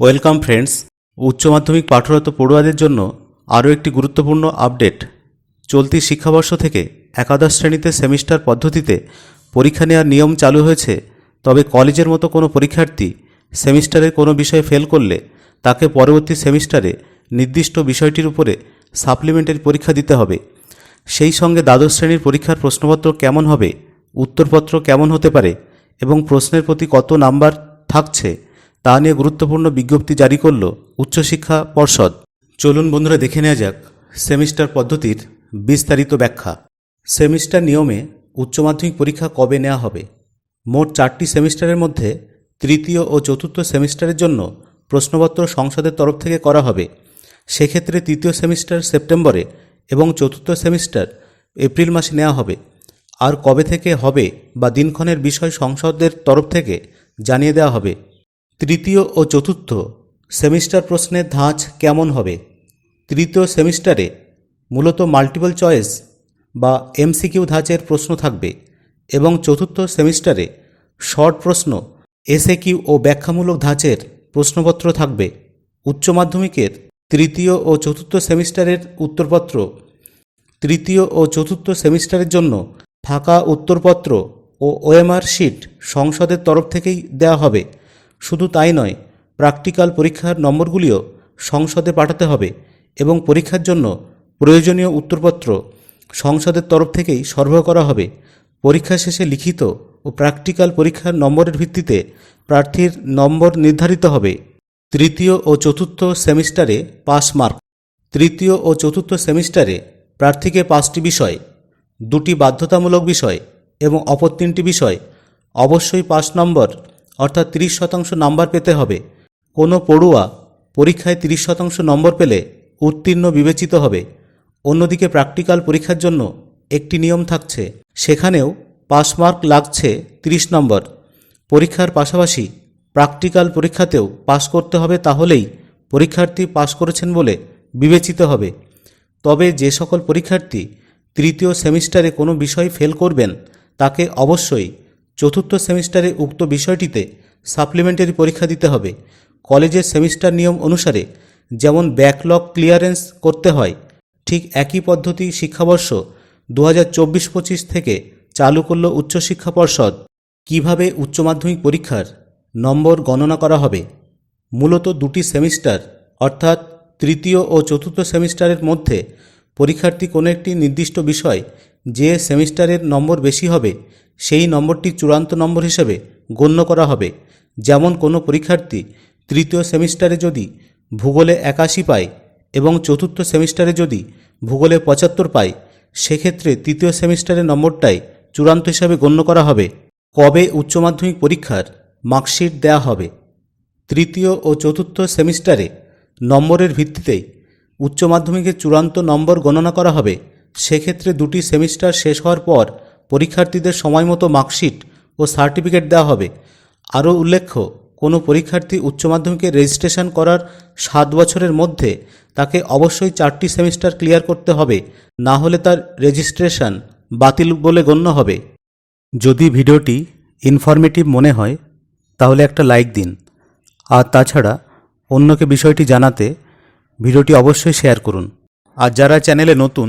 Welcome friends, উচ্চ মাধ্যমিক পাঠরত পড়ুয়াদের জন্য আরও একটি গুরুত্বপূর্ণ আপডেট। চলতি শিক্ষাবর্ষ থেকে একাদশ শ্রেণীতে সেমিস্টার পদ্ধতিতে পরীক্ষা নেওয়ার নিয়ম চালু হয়েছে, তবে কলেজের মতো কোনো পরীক্ষার্থী সেমিস্টারের কোনো বিষয়ে ফেল করলে তাকে পরবর্তী সেমিস্টারে নির্দিষ্ট বিষয়টির উপরে সাপ্লিমেন্টারি পরীক্ষা দিতে হবে। সেই সঙ্গে দ্বাদশ শ্রেণির পরীক্ষার প্রশ্নপত্র কেমন হবে, উত্তরপত্র কেমন হতে পারে এবং প্রশ্নের প্রতি কত নাম্বার থাকছে তা নিয়ে গুরুত্বপূর্ণ বিজ্ঞপ্তি জারি করল উচ্চশিক্ষা পর্ষদ। চলুন বন্ধুরা দেখে নেওয়া যাক সেমিস্টার পদ্ধতির বিস্তারিত ব্যাখ্যা। সেমিস্টার নিয়মে উচ্চ মাধ্যমিক পরীক্ষা কবে নেওয়া হবে? মোট চারটি সেমিস্টারের মধ্যে তৃতীয় ও চতুর্থ সেমিস্টারের জন্য প্রশ্নপত্র সংসদের তরফ থেকে করা হবে। সেক্ষেত্রে তৃতীয় সেমিস্টার সেপ্টেম্বরে এবং চতুর্থ সেমিস্টার এপ্রিল মাসে নেওয়া হবে। আর কবে থেকে হবে বা দিনক্ষণের বিষয় সংসদের তরফ থেকে জানিয়ে দেওয়া হবে। তৃতীয় ও চতুর্থ সেমিস্টার প্রশ্নের ধাঁচ কেমন হবে? তৃতীয় সেমিস্টারে মূলত মাল্টিপল চয়েস বা এমসিকিউ ধাঁচের প্রশ্ন থাকবে এবং চতুর্থ সেমিস্টারে শর্ট প্রশ্ন এসএ কিউ ও ব্যাখ্যামূলক ধাঁচের প্রশ্নপত্র থাকবে। উচ্চ মাধ্যমিকের তৃতীয় ও চতুর্থ সেমিস্টারের উত্তরপত্র। তৃতীয় ও চতুর্থ সেমিস্টারের জন্য ফাঁকা উত্তরপত্র ও ওএমআর শিট সংসদের তরফ থেকেই দেওয়া হবে। শুধু তাই নয়, প্র্যাকটিক্যাল পরীক্ষার নম্বরগুলিও সংসদে পাঠাতে হবে এবং পরীক্ষার জন্য প্রয়োজনীয় উত্তরপত্র সংসদের তরফ থেকেই সরবরাহ করা হবে। পরীক্ষা শেষে লিখিত ও প্র্যাকটিক্যাল পরীক্ষার নম্বরের ভিত্তিতে প্রার্থীর নম্বর নির্ধারিত হবে। তৃতীয় ও চতুর্থ সেমিস্টারে পাস মার্ক। তৃতীয় ও চতুর্থ সেমিস্টারে প্রার্থীকে পাঁচটি বিষয়, দুটি বাধ্যতামূলক বিষয় এবং অপর তিনটি বিষয় অবশ্যই পাস নম্বর অর্থাৎ তিরিশ শতাংশ নাম্বার পেতে হবে। কোনো পড়ুয়া পরীক্ষায় তিরিশ শতাংশ নম্বর পেলে উত্তীর্ণ বিবেচিত হবে। অন্যদিকে প্র্যাকটিক্যাল পরীক্ষার জন্য একটি নিয়ম থাকছে। সেখানেও পাস মার্ক লাগছে তিরিশ নম্বর। পরীক্ষার পাশাপাশি প্র্যাকটিক্যাল পরীক্ষাতেও পাশ করতে হবে তাহলেই পরীক্ষার্থী পাশ করেছেন বলে বিবেচিত হবে। তবে যে সকল পরীক্ষার্থী তৃতীয় সেমিস্টারে কোনো বিষয় ফেল করবেন, তাকে অবশ্যই চতুর্থ সেমিস্টারে উক্ত বিষয়টিতে সাপ্লিমেন্টারি পরীক্ষা দিতে হবে। কলেজের সেমিস্টার নিয়ম অনুসারে যেমন ব্যাকলগ ক্লিয়ারেন্স করতে হয়, ঠিক একই পদ্ধতি শিক্ষাবর্ষ দু হাজার চব্বিশ পঁচিশ থেকে চালু করল উচ্চশিক্ষা পর্ষদ। কীভাবে উচ্চ মাধ্যমিক পরীক্ষার নম্বর গণনা করা হবে? মূলত দুটি সেমিস্টার, অর্থাৎ তৃতীয় ও চতুর্থ সেমিস্টারের মধ্যে পরীক্ষার্থী কোনো একটি নির্দিষ্ট বিষয় যে সেমিস্টারের নম্বর বেশি হবে, সেই নম্বরটি চূড়ান্ত নম্বর হিসেবে গণ্য করা হবে। যেমন কোনো পরীক্ষার্থী তৃতীয় সেমিস্টারে যদি ভূগোলে একাশি পায় এবং চতুর্থ সেমিস্টারে যদি ভূগোলে পঁচাত্তর পায়, সেক্ষেত্রে তৃতীয় সেমিস্টারের নম্বরটাই চূড়ান্ত হিসাবে গণ্য করা হবে। কবে উচ্চ মাধ্যমিক পরীক্ষার মার্কশিট দেওয়া হবে? তৃতীয় ও চতুর্থ সেমিস্টারে নম্বরের ভিত্তিতেই উচ্চ মাধ্যমিকের চূড়ান্ত নম্বর গণনা করা হবে। সেক্ষেত্রে দুটি সেমিস্টার শেষ হওয়ার পর পরীক্ষার্থীদের সময়মতো মার্কশিট ও সার্টিফিকেট দেওয়া হবে। আরও উল্লেখ্য, কোনো পরীক্ষার্থী উচ্চ মাধ্যমিকে রেজিস্ট্রেশন করার সাত বছরের মধ্যে তাকে অবশ্যই চারটি সেমিস্টার ক্লিয়ার করতে হবে, না হলে তার রেজিস্ট্রেশন বাতিল বলে গণ্য হবে। যদি ভিডিওটি ইনফরমেটিভ মনে হয়, তাহলে একটা লাইক দিন। আর তাছাড়া অন্যকে বিষয়টি জানাতে ভিডিওটি অবশ্যই শেয়ার করুন। আর যারা চ্যানেলে নতুন